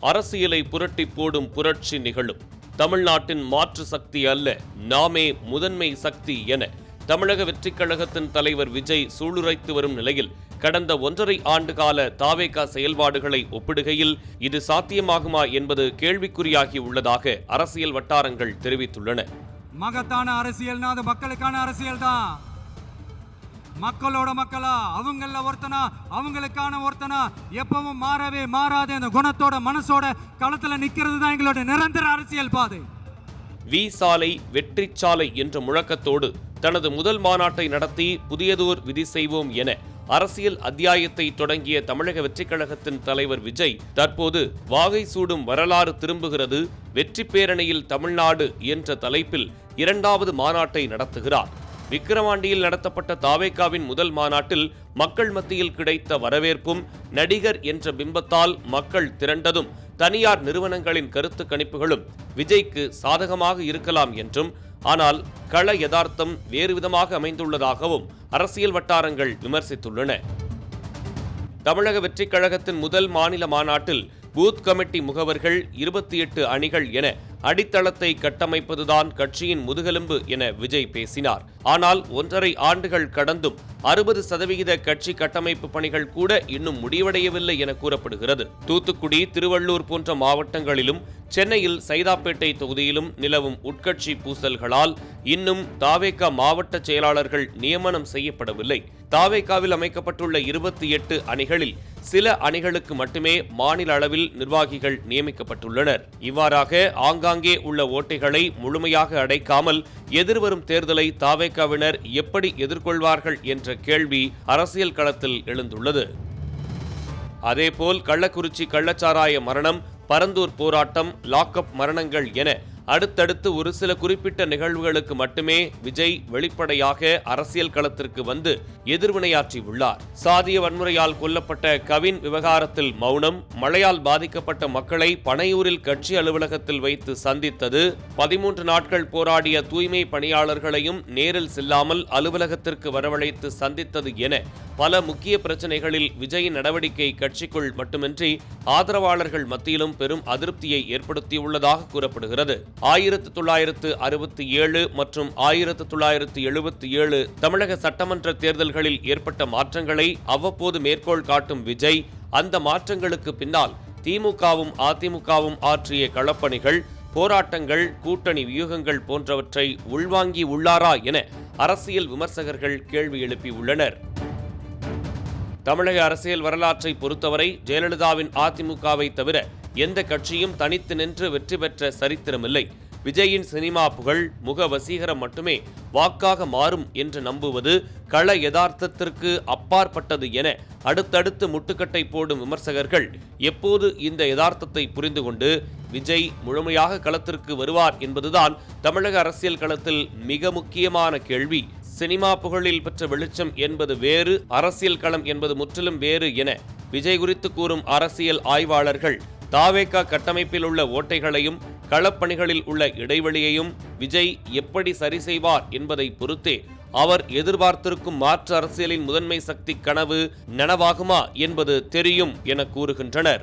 அரசியலை புரட்டி போடும் புரட்சி நிகழும். தமிழ்நாட்டின் மாற்று சக்தி அல்ல நாமே முதன்மை சக்தி என தமிழக வெற்றிக் கழகத்தின் தலைவர் விஜய் சூளுரைத்து வரும் நிலையில் கடந்த ஒன்றரை ஆண்டு கால தாவேகா செயல்பாடுகளை ஒப்பிடுகையில் இது சாத்தியமாகுமா என்பது கேள்விக்குறியாகி உள்ளதாக அரசியல் வட்டாரங்கள் தெரிவித்துள்ளன. மகத்தான அரசியல்னா அது மக்களுக்கான அரசியல் தான் மக்களோட மக்களா அவங்கள ஒருத்தனா அவங்களுக்கான ஒருத்தனா எப்பவும் மாறவே மாறாத அந்த குணத்தோட மனசோட களத்துல நிக்கிறது தான் எங்களோட நிரந்தர அரசியல் பாதை. வி சாலை வெற்றி சாலை என்ற முழக்கத்தோடு தனது முதல் மாநாட்டை நடத்தி புதியதோர் விதி செய்வோம் என அரசியல் அத்தியாயத்தை தொடங்கிய தமிழக வெற்றிக் கழகத்தின் தலைவர் விஜய் தற்போது வாகை சூடும் வரலாறு திரும்புகிறது வெற்றி பேரணியில் தமிழ்நாடு என்ற தலைப்பில் இரண்டாவது மாநாட்டை நடத்துகிறார். விக்கிரவாண்டியில் நடத்தப்பட்ட தாவேகாவின் முதல் மாநாட்டில் மக்கள் மத்தியில் கிடைத்த வரவேற்பும் நடிகர் என்ற பிம்பத்தால் மக்கள் திரண்டதும் தனியார் நிறுவனங்களின் கருத்து கணிப்புகளும் விஜய்க்கு சாதகமாக இருக்கலாம் என்றும் ஆனால் கள யதார்த்தம் வேறு விதமாக அமைந்துள்ளதாகவும் அரசியல் வட்டாரங்கள் விமர்சித்துள்ளன. தமிழக வெற்றிக் கழகத்தின் முதல் மாநில மாநாட்டில் பூத் கமிட்டி முகவர்கள் இருபத்தி எட்டு அணிகள் என அடித்தளத்தை கட்டமைப்பதுதான் கட்சியின் முதுகெலும்பு என விஜய் பேசினார். ஆனால் ஒன்றரை ஆண்டுகள் கடந்தும் அறுபது சதவிகித கட்சி கட்டமைப்பு பணிகள் கூட இன்னும் முடிவடையவில்லை என கூறப்படுகிறது. தூத்துக்குடி திருவள்ளூர் போன்ற மாவட்டங்களிலும் சென்னையில் சைதாப்பேட்டை தொகுதியிலும் நிலவும் உட்கட்சி பூசல்களால் இன்னும் தாவேகா மாவட்ட செயலாளர்கள் நியமனம் செய்யப்படவில்லை. தாவேகாவில் அமைக்கப்பட்டுள்ள இருபத்தி எட்டு அணிகளில் சில அணிகளுக்கு மட்டுமே மாநில அளவில் நிர்வாகிகள் நியமிக்கப்பட்டுள்ளனர். இவ்வாறாக ஆங்காங்கே உள்ள ஓட்டைகளை முழுமையாக அடைக்காமல் எதிர்வரும் தேர்தலை தாவேகாவினர் எப்படி எதிர்கொள்வார்கள் என்ற கேள்வி அரசியல் களத்தில் எழுந்துள்ளது. அதேபோல் கள்ளக்குறிச்சி கள்ளச்சாராய மரணம் பரந்தூர் போராட்டம் லாக்அப் மரணங்கள் என அடுத்தடுத்து ஒரு சில குறிப்பிட்ட நிகழ்வுகளுக்கு மட்டுமே விஜய் வெளிப்படையாக அரசியல் களத்திற்கு வந்து எதிர்வினையாற்றியுள்ளார். சாதிய வன்முறையால் கொல்லப்பட்ட கவின் விவகாரத்தில் மௌனம் மழையால் பாதிக்கப்பட்ட மக்களை பனையூரில் கட்சி அலுவலகத்தில் வைத்து சந்தித்தது பதிமூன்று நாட்கள் போராடிய தூய்மை பணியாளர்களையும் நேரில் செல்லாமல் அலுவலகத்திற்கு வரவழைத்து சந்தித்தது என பல முக்கிய பிரச்சனைகளில் விஜயின் நடவடிக்கை கட்சிக்குள் மட்டுமின்றி ஆதரவாளர்கள் மத்தியிலும் பெரும் அதிருப்தியை ஏற்படுத்தியுள்ளதாக கூறப்படுகிறது. ஆயிரத்து தொள்ளாயிரத்து அறுபத்தி ஏழு மற்றும் ஆயிரத்து தொள்ளாயிரத்து எழுபத்தி ஏழு தமிழக சட்டமன்ற தேர்தல்களில் ஏற்பட்ட மாற்றங்களை அவ்வப்போது மேற்கோள் காட்டும் விஜய் அந்த மாற்றங்களுக்கு பின்னால் திமுகவும் அதிமுகவும் ஆற்றிய களப்பணிகள் போராட்டங்கள் கூட்டணி வியூகங்கள் போன்றவற்றை உள்வாங்கி உள்ளாரா என அரசியல் விமர்சகர்கள் கேள்வி எழுப்பியுள்ளனர். தமிழக அரசியல் வரலாற்றை பொறுத்தவரை ஜெயலலிதாவின் அதிமுகவை தவிர எந்த கட்சியும் தனித்து நின்று வெற்றி பெற்ற சரித்திரமில்லை விஜயின் சினிமா புகழ் முக வசீகரம் மட்டுமே வாக்காக மாறும் என்று நம்புவது கள யதார்த்தத்திற்கு அப்பாற்பட்டது என அடுத்தடுத்து முட்டுக்கட்டை போடும் விமர்சகர்கள் எப்போது இந்த யதார்த்தத்தை புரிந்து கொண்டு விஜய் முழுமையாக களத்திற்கு வருவார் என்பதுதான் தமிழக அரசியல் களத்தில் மிக முக்கியமான கேள்வி. சினிமா புகழில் பெற்ற வெளிச்சம் என்பது வேறு அரசியல் களம் என்பது முற்றிலும் வேறு என விஜய் குறித்து கூறும் அரசியல் ஆய்வாளர்கள் தாவேகா கட்டமைப்பில் உள்ள ஓட்டைகளையும் களப்பணிகளில் உள்ள இடைவெளியையும் விஜய் எப்படி சரி செய்வார் என்பதை பொறுத்தே அவர் எதிர்பார்த்திருக்கும் மாற்று அரசியலின் முதன்மை சக்தி கனவு நனவாகுமா என்பது தெரியும் என கூறுகின்றனர்.